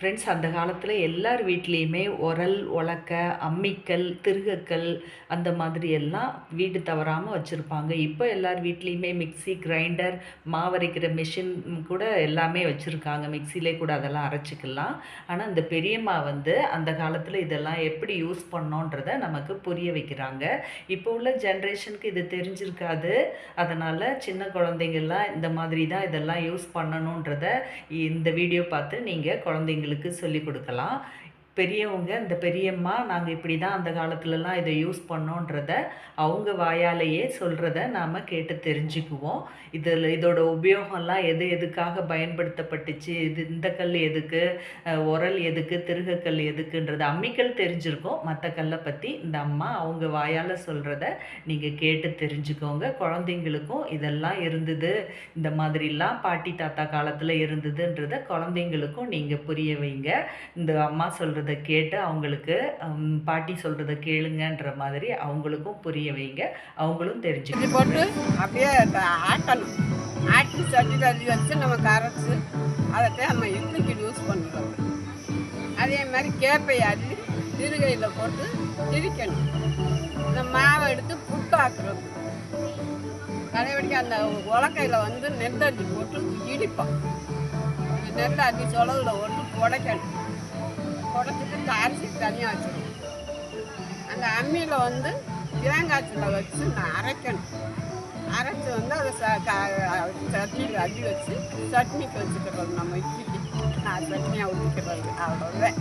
Friends அந்த காலத்தில் எல்லார் வீட்லேயுமே உரல் உலக்க அம்மிக்கல் திருகக்கல் அந்த மாதிரி எல்லாம் வீடு தவறாமல் வச்சுருப்பாங்க. இப்போ எல்லார் வீட்லேயுமே மிக்ஸி கிரைண்டர் மாவரைக்கிற மிஷின் கூட எல்லாமே வச்சுருக்காங்க. மிக்சிலே கூட அதெல்லாம் அரைச்சிக்கலாம். ஆனால் இந்த பெரியம்மா வந்து அந்த காலத்தில் இதெல்லாம் எப்படி யூஸ் பண்ணோன்றத நமக்கு புரிய வைக்கிறாங்க. இப்போ உள்ள ஜென்ரேஷனுக்கு இது தெரிஞ்சிருக்காது. அதனால் சின்ன குழந்தைங்கள்லாம் இந்த மாதிரி தான் இதெல்லாம் யூஸ் பண்ணணுன்றத இந்த வீடியோ பார்த்து நீங்கள் குழந்தைங்க குழந்தைங்களுக்கு சொல்லிக் கொடுக்கலாம். பெரியவங்க இந்த பெரியம்மா நாங்கள் இப்படி தான் அந்த காலத்துலலாம் இதை யூஸ் பண்ணோன்றத அவங்க வாயாலேயே சொல்கிறத நாம் கேட்டு தெரிஞ்சுக்குவோம். இதில் இதோட உபயோகம்லாம் எது எதுக்காக பயன்படுத்தப்பட்டுச்சு இது இந்த கல் எதுக்கு உரல் எதுக்கு திருகக்கல் எதுக்குன்றது அம்மிக்கல் தெரிஞ்சிருக்கும். மற்ற கல்லை பற்றி இந்த அம்மா அவங்க வாயால் சொல்கிறத நீங்கள் கேட்டு தெரிஞ்சுக்கோங்க. குழந்தைங்களுக்கும் இதெல்லாம் இருந்தது இந்த மாதிரிலாம் பாட்டி தாத்தா காலத்தில் இருந்ததுன்றத குழந்தைங்களுக்கும் நீங்கள் புரிய வைங்க. இந்த அம்மா சொல்கிறது கேட்டு அவங்களுக்கு பாட்டி சொல்கிறத கேளுங்கன்ற மாதிரி அவங்களுக்கும் புரிய வைங்க. அவங்களும் தெரிஞ்சு போட்டு அப்படியே ஆட்டணும் ஆட்டி சட்டி தள்ளி வச்சு நம்ம கரைச்சி அதை நம்ம இட்லிக்கு யூஸ் பண்ணுறோம் அதே மாதிரி கேப்பை அள்ளி திருகையில் போட்டு திரிக்கணும். இந்த மாவை எடுத்து புட்டாக்குறது கடைபிடிக்க அந்த உலக்கையில் வந்து நெல்லள்ளி போட்டு இடிப்போம். நெல் அள்ளி சொலவில் போட்டு குடத்துக்கு இந்த அரிசி தனியாக வச்சுருவோம். அந்த அம்மியில் வந்து தேங்காய்ச்சில் வச்சு நான் அரைக்கணும். அரைச்சி வந்து அதை ச க- சட்னியில் அள்ளி வச்சு சட்னிக்கு வச்சுக்கிறது நம்ம இட்லிக்கு. நான் சட்னியாக ஊற்றிக்கிறது அவ்வளோதான்